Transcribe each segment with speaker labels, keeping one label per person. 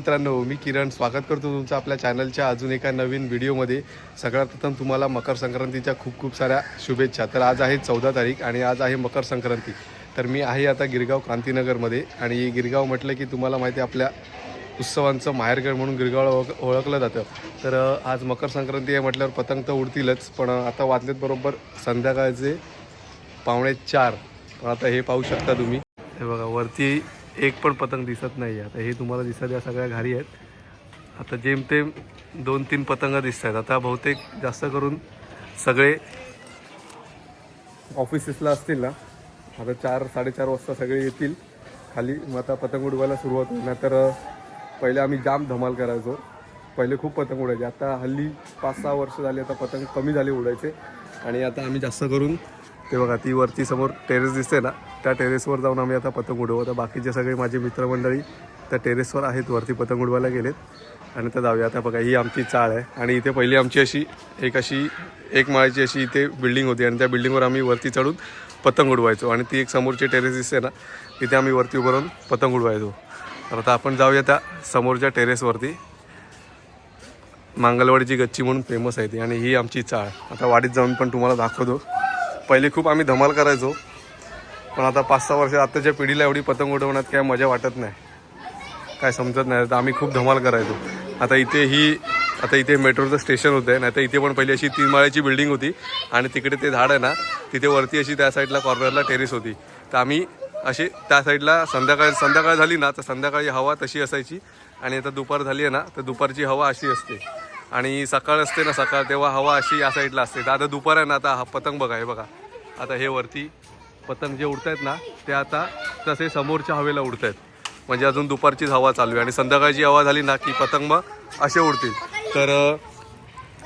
Speaker 1: मित्रांनो मी किरण स्वागत करतो तुमचं आपल्या चॅनलच्या अजून एका नवीन व्हिडिओमध्ये. सगळ्यात प्रथम तुम्हाला मकर संक्रांतीच्या खूप खूप साऱ्या शुभेच्छा. तर आज आहे चौदा तारीख आणि आज आहे मकर संक्रांती. तर मी आहे आता गिरगाव क्रांतीनगरमध्ये आणि गिरगाव म्हटलं की तुम्हाला माहिती आहे आपल्या उत्सवांचं माहेरगड म्हणून गिरगाव ओळख ओळखलं जातं. तर आज मकर संक्रांती आहे म्हटल्यावर पतंग तर उडतीलच पण आता वाचलेत बरोबर संध्याकाळचे पावणे चार. पण आता हे पाहू शकता तुम्ही. हे बघा वरती एक पण पतंग दिसत नाही आहे. आता हे तुम्हाला दिसत या सगळ्या घारी आहेत. आता जेमतेम दोन तीन पतंग दिसत आहेत. आता बहुतेक जास्त करून सगळे ऑफिसेसला असतील ना. आता चार साडेचार वाजता सगळे येतील. खाली मग आता पतंग उडवायला सुरुवात होईल. नाहीतर पहिले आम्ही जाम धमाल करायचो. पहिले खूप पतंग उडायचे. आता हल्ली पाच सहा वर्ष झाली आता पतंग कमी झाले उडायचे. आणि आता आम्ही जास्त करून ते बघा ती वरती समोर टेरेस दिसते ना. त्या टेरेसवर जाऊन आम्ही आता पतंग उडवू. आता बाकीचे सगळे माझे मित्रमंडळी त्या टेरेसवर आहेत वरती पतंग उडवायला गेलेत. आणि तर जाऊया आता बघा ही आमची चाळ आहे. आणि इथे पहिली आमची अशी एक अशी एक माळ्याची अशी इथे बिल्डिंग होती. आणि त्या बिल्डिंगवर आम्ही वरती चढून पतंग उडवायचो. आणि ती एक समोरची टेरेस दिसते ना तिथे आम्ही वरती उभं राहून पतंग उडवायचो. तर आता आपण जाऊया त्या समोरच्या टेरेसवरती मांगलवाडीची गच्ची म्हणून फेमस आहे ती. आणि ही आमची चाळ. आता वाडीत जाऊन पण तुम्हाला दाखवतो. पहिले खूप आम्ही धमाल करायचो. पण आता पाच सहा वर्ष आताच्या पिढीला एवढी पतंग उडवण्यात काय मजा वाटत नाही. काय समजत नाही. तर आम्ही खूप धमाल करायचो. आता इथे ही आता इथे मेट्रोचं स्टेशन होतं. नाही तर इथे पण पहिली अशी तीन माळ्याची बिल्डिंग होती. आणि तिकडे ते झाड आहे ना तिथे वरती अशी त्या साईडला कॉर्नरला टेरेस होती. तर आम्ही अशी त्या साईडला संध्याकाळ संध्याकाळ झाली ना तर संध्याकाळी हवा तशी असायची. आणि आता दुपार झाली आहे ना तर दुपारची हवा अशी असते. आणि सकाळ असते ना सकाळ तेव्हा हवा अशी या साईडला असते. तर आता दुपार आहे ना आता हा पतंग बघा हे बघा. आता हे वरती पतंग जे उडत आहेत ना ते आता तसे समोरच्या हवेला उडत आहेत म्हणजे अजून दुपारचीच हवा चालू आहे आणि संध्याकाळची हवा झाली ना की पतंग मग असे उडतील. तर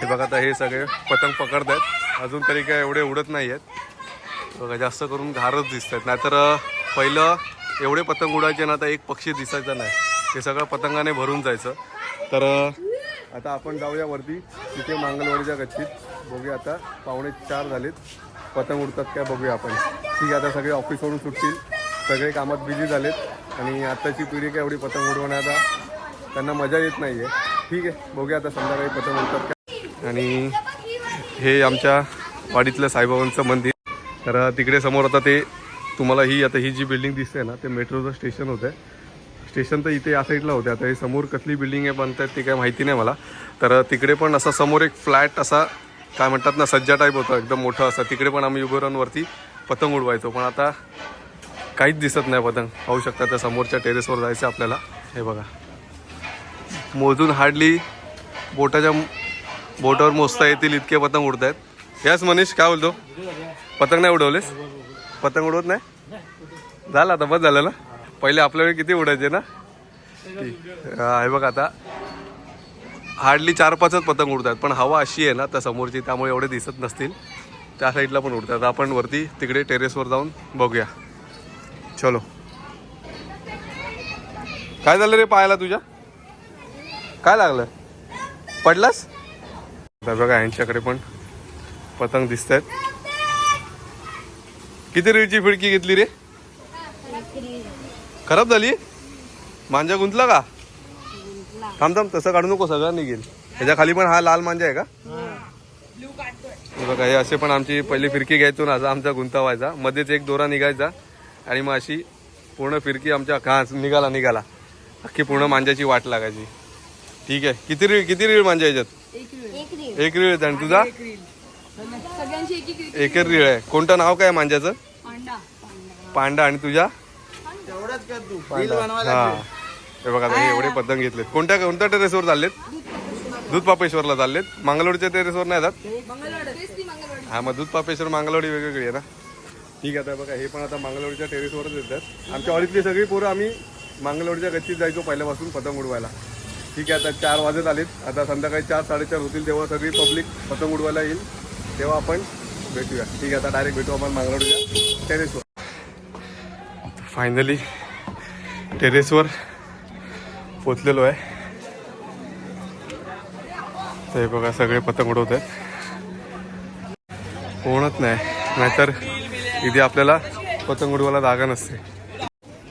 Speaker 1: हे बघा आता हे सगळे पतंग पकडत आहेत अजून तरी काय एवढे उडत नाही आहेत बघा जास्त करून घारच दिसत आहेत नाहीतर पहिलं एवढे पतंग उडायचे ना आता एक पक्षी दिसायचा नाही. ते सगळं पतंगाने भरून जायचं. तर आता आपण जाऊया वरती. तिथे मांगलवाडीच्या गच्चीत. बघूया आता पावणे चार झालेत. पतंग उडतात काय बघूया आपण. ठीक आहे आता सगळे ऑफिसवरून सुटतील. सगळे कामात बिझी झालेत. आणि आत्ताची पिढी काय एवढी पतंग उडवण्याचा त्यांना मजा येत नाही आहे ठीक आहे बघूया आता संध्याकाळी पतंग उडतात काय. आणि हे आमच्या वाडीतलं साईबाबांचं मंदिर. तर तिकडे समोर आता ते तुम्हाला ही आता ही जी बिल्डिंग दिसते ना ते मेट्रोचं स्टेशन होतं. स्टेशन तर इथे या साईडला होते. आता हे समोर कसली बिल्डिंग आहे बनतात ते काय माहिती नाही मला. तर तिकडे पण असा समोर एक फ्लॅट असा काय म्हणतात ना सज्जा टाईप होतं एकदम मोठं असं. तिकडे पण आम्ही उभं राहून वरती पतंग उडवायचो. पण आता काहीच दिसत नाही पतंग. पाहू शकता त्या समोरच्या टेरेसवर जायचं आपल्याला. हे बघा. मोजून हार्डली बोटाच्या बोटावर मोजता येतील इतके पतंग उडत आहेत यास मनीष काय बोलतो? पतंग नाही उडवलेस? पतंग उडवत नाही? झालं आता बस झालं ना? पहिले आपल्या वेळी किती उडायचे ना? ठीक. हे बघ आता. हार्डली चार पाचच पतंग उडतात पण हवा अशी आहे ना त्या समोरची त्यामुळे एवढे दिसत नसतील. त्या साईडला पण उडतात. आपण वरती तिकडे टेरेसवर जाऊन बघूया. चलो. काय झालं रे पायाला तुझ्या? काय लागलं? पडलास? बघा यांच्याकडे पण पतंग दिसत आहेत किती रेडची फिडकी घेतली रे? खराब झाली? मांजा गुंतला का? थांब थांब तसं काढू नको सगळं निघेल. ह्याच्या खाली पण हा लाल मांजा आहे का? हे बघा हे असे पण आमची पहिली फिरकी घ्यायचो ना असा आमचा गुंता व्हायचा. मध्येच एक दोरा निघायचा आणि मग अशी पूर्ण फिरकी आमच्या हा निघाला निघाला. अख्खी पूर्ण मांजाची वाट लागायची. ठीक आहे. किती रीळ किती रीळ मांजा याच्यात?
Speaker 2: एक रील
Speaker 1: एक रीळ आणि तुझा?
Speaker 2: सगळ्यांची एक एक
Speaker 1: एक रीळ. आहे. कोणतं नाव काय मांजाचं?
Speaker 2: पांडा.
Speaker 1: पांडा. आणि तुझ्या? हा. हे बघा आता हे एवढे पतंग घेतलेत. कोणत्या कोणत्या टेरेसवर चाललेत? दूध पापेश्वरला चाललेत. मंगळवाडीच्या टेरेसवर नाही जात?
Speaker 2: तेच ती मंगळवाडी.
Speaker 1: हा मग दूध पापेश्वर मंगळवाडी वेगवेगळी आहे ना? ठीक आहे आता बघा हे पण आता मंगळवाडीच्या टेरेसवरच येतात. आमच्या ऑडीतली सगळी पोरं आम्ही मंगळवाडीच्या गच्चीत जायचो पहिल्यापासून पतंग उडवायला. ठीक आहे आता चार वाजत आलेत. आता संध्याकाळी चार साडेचार होतील तेव्हा सगळी पब्लिक पतंग उडवायला येईल. तेव्हा आपण भेटूया. ठीक आहे आता डायरेक्ट भेटू आपण मंगळवाडीच्या टेरेसवर फायनली टेरेसवर पोचलेलो आहे. ते बघा सगळे पतंग उडवत आहेत. कोणत नाही नाहीतर इथे आपल्याला पतंग उडवायला जागा नसते.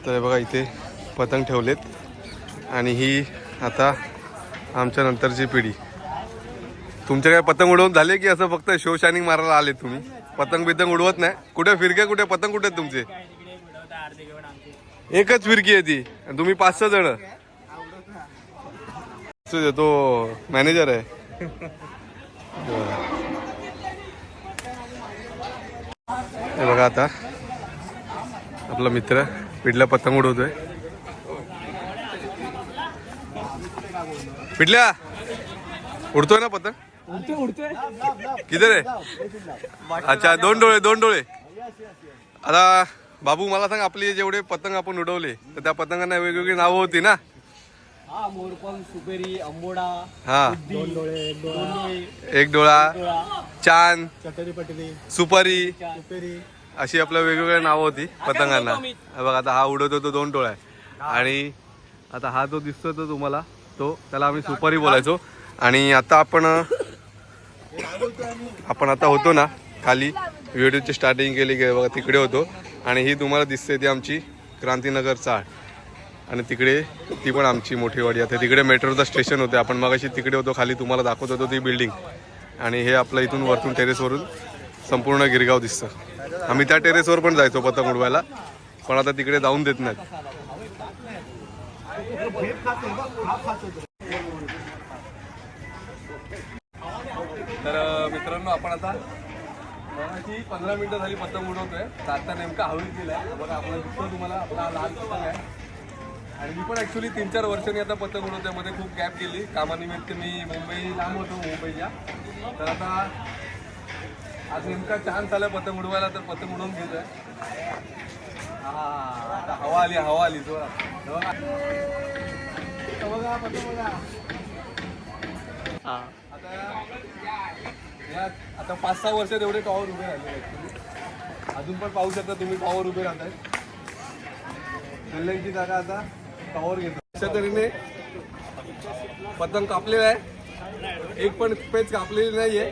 Speaker 1: तर हे बघा इथे पतंग ठेवलेत. आणि ही आता आमच्या नंतरची पिढी. तुमच्याकडे काय पतंग उडवून झाले की असं फक्त शो शायनिंग मारायला आले तुम्ही? पतंग बितंग उडवत नाही. कुठे फिरके कुठे पतंग कुठे तुमचे? एकच फिरकी आहे ती. तुम्ही पाच सहा जण. दे, तो मॅनेजर आहे. हे बघा आता. आपला मित्र पिढल्या पतंग उडवतोय. पिढल्या उडतोय ना पतंग?
Speaker 3: उडतोय उडतोय.
Speaker 1: किती रे? अच्छा दोन डोळे दोन डोळे. आता बाबू मला सांग आपली जेवढे पतंग आपण उडवले तर त्या पतंगांना वेगवेगळी नावं होती ना?
Speaker 3: हा मोरपंख सुपेरी अंबोडा
Speaker 1: हा.
Speaker 3: दोन डोळे एक डोळा.
Speaker 1: एक डोळा
Speaker 3: डोळा.
Speaker 1: चांद
Speaker 3: चटरी पटरी
Speaker 1: सुपारी.
Speaker 3: सुपेरी.
Speaker 1: अशी आपल्या वेगवेगळ्या नावं होती पतंगांना. हे बघा आता हा उडवतो तो दोन डोळा. आहे आणि आता हा जो दिसतोय तो तुम्हाला तो त्याला आम्ही सुपारी बोलायचो. आणि आता आपण आपण आता होतो ना खाली. व्हिडिओची स्टार्टिंग केली की बघा तिकडे होतो. आणि ही तुम्हाला दिसते ती आमची क्रांतीनगर चाळ. आणि तिकडे ती पण आमची मोठी वाडी आता तिकडे मेट्रोचं स्टेशन होते. आपण मगाशी तिकडे होतो खाली तुम्हाला दाखवत होतो ती बिल्डिंग आणि हे आपलं इथून वरतून टेरेसवरून संपूर्ण गिरगाव दिसतं. आम्ही त्या टेरेसवर पण जायचो पतंग उडवायला. पण आता तिकडे जाऊन देत नाहीत. तर मित्रांनो आपण आता मगाशी पंधरा मिनिटं झाली पतंग उडवतोय. तर आता नेमका हवी केलाय बघा आपला दिसतो तुम्हाला. आपला लाल पतंग आहे. आणि मी पण ऍक्च्युली तीन चार वर्षांनी आता पतंग उडवत्यामध्ये खूप गॅप गेली कामानिमित्त मी मुंबई लांब होतो मुंबईच्या तर आता आज नेमका चान्स आला पतंग उडवायला तर पतंग उडवून घेतोय हा आता हवा आली हवा आली जोरात. बघा. पतंग बघा आता या आता पाच सहा वर्षात एवढे टॉवर उभे राहिले. अजून पण पाहू शकता तुम्ही टॉवर उभे राहताय कल्याणची जागा आता तऱ्हेने पतंग कापलेला आहे. एक पण पेच कापलेली नाहीये.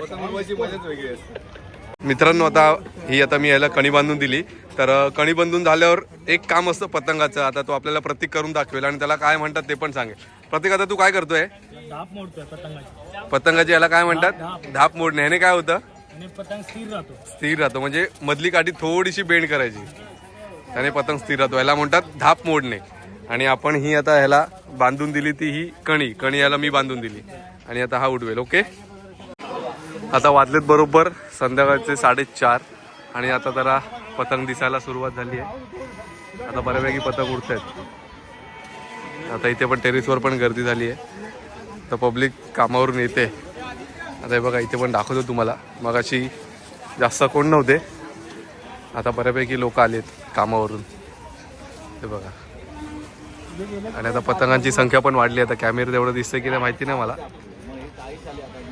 Speaker 1: पतंग उडवायची मजाच वेगळी असते. मित्रांनो आता ही आता मी याला कणी बांधून दिली. तर कणी बांधून झाल्यावर एक काम असतं पतंगाचं. आता तो आपल्याला प्रतीक करून दाखवेल आणि त्याला काय म्हणतात ते पण सांगेल. प्रतीक आता तू काय करतोय?
Speaker 3: धाप मोडतोय पतंगाची.
Speaker 1: पतंगाची याला काय म्हणतात? धाप मोडणे. ह्याने काय होतं?
Speaker 3: आणि पतंग स्थिर राहतो.
Speaker 1: स्थिर राहतो. म्हणजे मधली काठी थोडीशी बेंड करायची. त्याने पतंग स्थिर राहतो. याला म्हणतात धाप मोडणे. आणि आपण ही आता ह्याला बांधून दिली ती ही कणी. कणी याला मी बांधून दिली. आणि आता हा उडवेल. ओके? आता वाजलेत बरोबर संध्याकाळचे साडेचार. आणि आता जरा पतंग दिसायला सुरुवात झाली आहे. आता बऱ्यापैकी पतंग उडत आहेत आता इथे पण टेरेसवर पण गर्दी झाली आहे. तर पब्लिक कामावरून येते. आता हे बघा इथे पण दाखवतो तुम्हाला. मगाशी जास्त कोण नव्हते. आता बऱ्यापैकी लोक आलेत कामावरून. हे बघा. आणि आता पतंगांची संख्या पण वाढली. आता कॅमेऱ्यात एवढं दिसतंय की नाही माहिती नाही मला.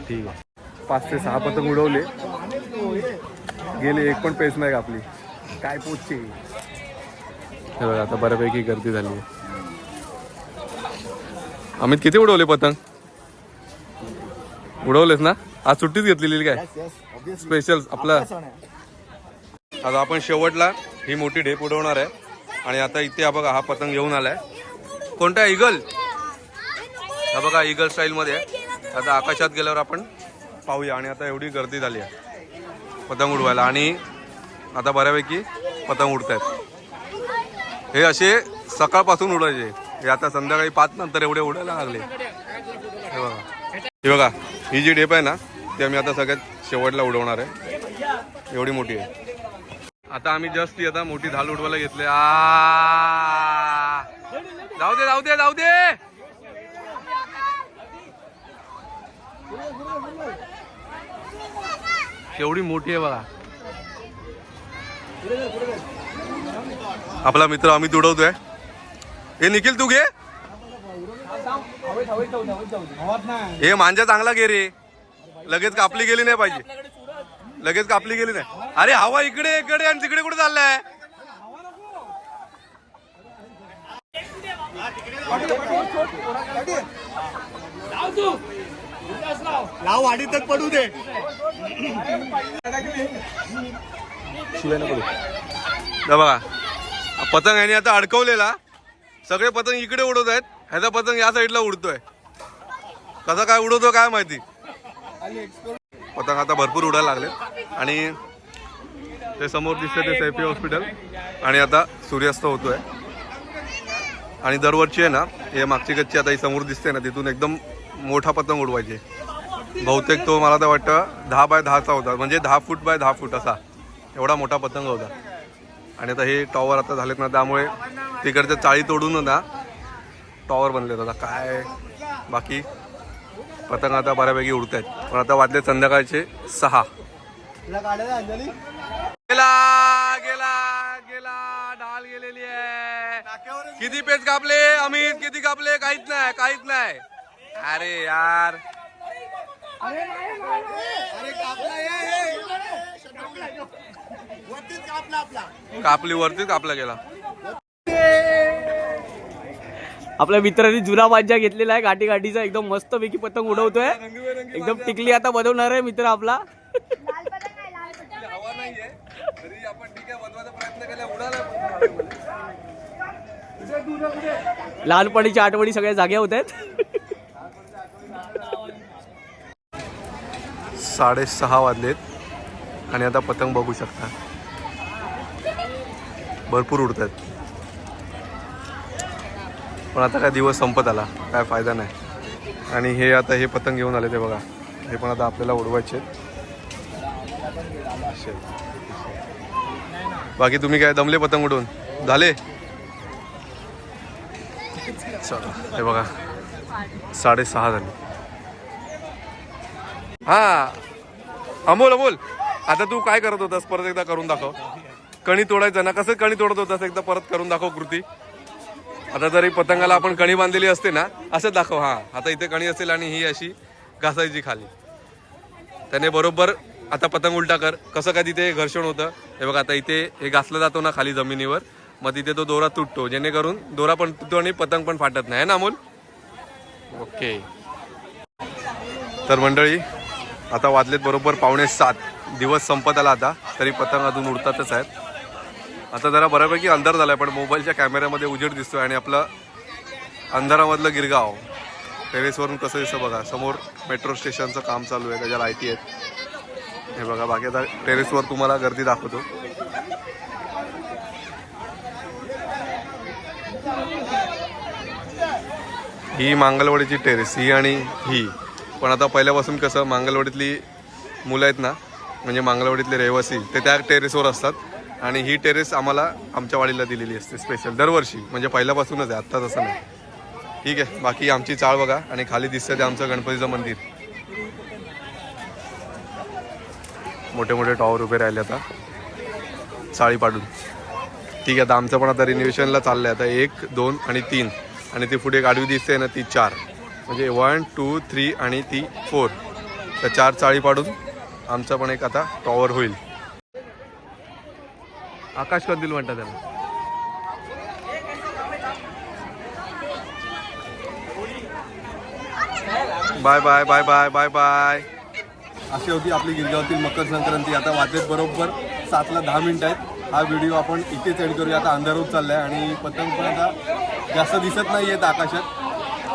Speaker 1: ठीक आहे. पाच ते सहा पतंग उडवले. गेले एक पण पेस नाही आपली काय पोचते हे बघा आता बऱ्यापैकी गर्दी झाली. आहे अमित किती उडवले पतंग? उडवलेस ना? आज सुट्टीच घेतलेली काय? स्पेशल आपला आता आपण शेवटला ही मोठी ढेप उडवणार आहे. आणि आता इथे हा बघा हा पतंग घेऊन आलाय. कोणता? इगल हा बघा इगल स्टाईल मध्ये आहे. आता आकाशात गेल्यावर आपण पाहूया. आणि आता एवढी गर्दी झाली आहे पतंग उडवायला. आणि आता बऱ्यापैकी पतंग उडत आहेत हे असे सकाळपासून उडायचे. हे आता संध्याकाळी पाच नंतर एवढे उडायला लागले. हे बघा. हे बघा ही जी डेप आहे ना ती आम्ही आता सगळ्यात शेवटला उडवणार आहे. एवढी मोठी आहे. आता आम्ही जस्ट ती आता मोठी झाल उडवायला घेतले. आ! जाऊ दे जाऊ दे जाऊ दे! केवढी मोठी आहे बघा. आपला मित्र अमित उडवतोय हे निखिल तू घे. हे मांजा चांगला घे रे. लगेच कापली गेली नाही पाहिजे. लगेच कापली गेली नाही. अरे हवा इकडे इकडे आणि तिकडे कुठे चाललाय?
Speaker 3: लाव वाडी तर पडू दे.
Speaker 1: बघा. पतंग ह्याने आता अडकवलेला. सगळे पतंग इकडे उडवत आहेत. ह्याचा पतंग या साईडला उडतोय. कसा काय उडवतो काय माहिती? पतंग आता भरपूर उडायला लागले आणि ते समोर दिसते ते सैफी हॉस्पिटल. आणि आता सूर्यास्त होतोय. आणि दरवर्षी आहे ना हे मागची गच्ची आता ही समोर दिसते ना तिथून एकदम मोठा पतंग उडवायचे. बहुतेक तो मला तर वाटतं दहा बाय दहाचा होता. म्हणजे दहा फूट बाय दहा फूट असा. एवढा मोठा पतंग होता. आणि आता हे टॉवर आता झालेत ना त्यामुळे तिकडच्या चाळी तोडून होता टॉवर बनले आता काय? बाकी पतंग आता बऱ्यापैकी उडत आहेत पण आता वाजले संध्याकाळचे सहा. गेला गेला गेला. डाल गेलेली आहे. किती पेज कापले? अमित किती कापले? काहीच नाही काहीच नाही. अरे यार. कापली वरतीच कापला गेला.
Speaker 4: आपल्या मित्रांनी जुना पांजा घेतलेला आहे. गाठी गाठीचा एकदम मस्त पैकी पतंग उडवतोय. एकदम टिकली आता बनवणार आहे मित्र आपला.
Speaker 1: हवा नाहीये तरी आपण ठीक आहे बनवायचा प्रयत्न केला उडाला
Speaker 4: लहानपणीच्या आठवणी सगळ्या जाग्या होत आहेत
Speaker 1: साडेसहा वाजलेत आणि आता पतंग बघू शकता. भरपूर उडतात. पण आता काय दिवस संपत आला. काय फायदा नाही. आणि हे आता हे पतंग घेऊन आले ते बघा. हे पण आता आपल्याला उडवायचे बाकी तुम्ही काय दमले पतंग उडवून? झाले? चला हे बघा. साडेसहा झाले. हा अमोल अमोल. आता तू काय करत होतास? परत एकदा करून दाखव. कणी तोडायचं ना? कसं कणी तोडत होतास? एकदा परत करून दाखव कृती. आता जरी पतंगाला आपण कणी बांधलेली असते ना असं दाखव हा. आता इथे कणी असेल आणि ही अशी घासायची खाली. त्याने बरोबर आता पतंग उलटा कर. कसं काय तिथे घर्षण होतं? हे बघा आता इथे हे घासलं जातो ना खाली जमिनीवर. मग तिथे तो दोरा तुटतो जेणेकरून दोरा पण तुटतो आणि पतंग पण फाटत नाही. ना अमोल? ओके. तर मंडळी आता वाजलेत बरोबर पावणे सात. दिवस संपत आला आता तरी पतंग अजून उडतातच आहेत. आता जरा बऱ्यापैकी अंधार झालाय पण मोबाईलच्या कॅमेऱ्यामध्ये उजेड दिसतोय आणि आपलं अंधारामधलं गिरगाव. टेरेसवरून कसं दिसतं बघा समोर मेट्रो स्टेशनचं काम चालू आहे त्याच्या लाईटी आहेत हे बघा बाकी आता टेरेसवर तुम्हाला गर्दी दाखवतो. ही मांगलवाडीची टेरेस ही आणि ही. पण आता पहिल्यापासून कसं मांगलवाडीतली मुलं आहेत ना म्हणजे मांगलवाडीतले रहिवासी ते त्या टेरेसवर असतात. आणि ही टेरेस आम्हाला आमच्या वाडीला दिलेली असते स्पेशल दरवर्षी. म्हणजे पहिल्यापासूनच आहे आत्ता तसं नाही. ठीक आहे बाकी आमची चाळ बघा. आणि खाली दिसतं ते आमचं गणपतीचं मंदिर. मोठे मोठे टॉवर उभे राहिले आता. चाळी पाडून. ठीक आहे आता आमचं पण आता रिनोव्हेशनला आहे आता एक दोन आणि तीन. आणि ती पुढे एक आडवी दिसते ना ती चार. म्हणजे वन टू थ्री आणि ती फोर तर चार चाळी पाडून आमचा पण एक आता टॉवर होईल. आकाश कंदील म्हणतात त्याला. Bye bye bye bye bye bye. अशी होती आपली गिरगावातील मकर संक्रांती. आता वाजत बरोबर सातला दहा मिनिट आहेत. हा व्हिडिओ आपण इथेच एड करूया. आता अंधार होत चाललाय आणि पतंग पण आता जास्त दिसत नाही आहेत आकाशात.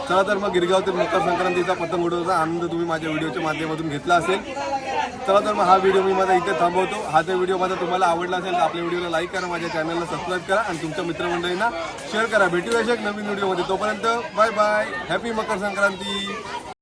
Speaker 1: चला तर मग गिरगावतील मकर संक्रांतीचा पतंग उडवण्याचा आनंद तुम्ही माझ्या व्हिडिओच्या माध्यमातून घेतला असेल. चला तर मग हा व्हिडिओ मी माझा इथे थांबवतो. हा जर व्हिडिओ माझा तुम्हाला आवडला असेल तर आपल्या व्हिडिओला लाईक करा माझ्या चॅनलला सबस्क्राईब करा आणि तुमच्या मित्रमंडळींना शेअर करा. भेटूया एक नवीन व्हिडिओमध्ये. तोपर्यंत bye bye. Happy Makar Sankranti.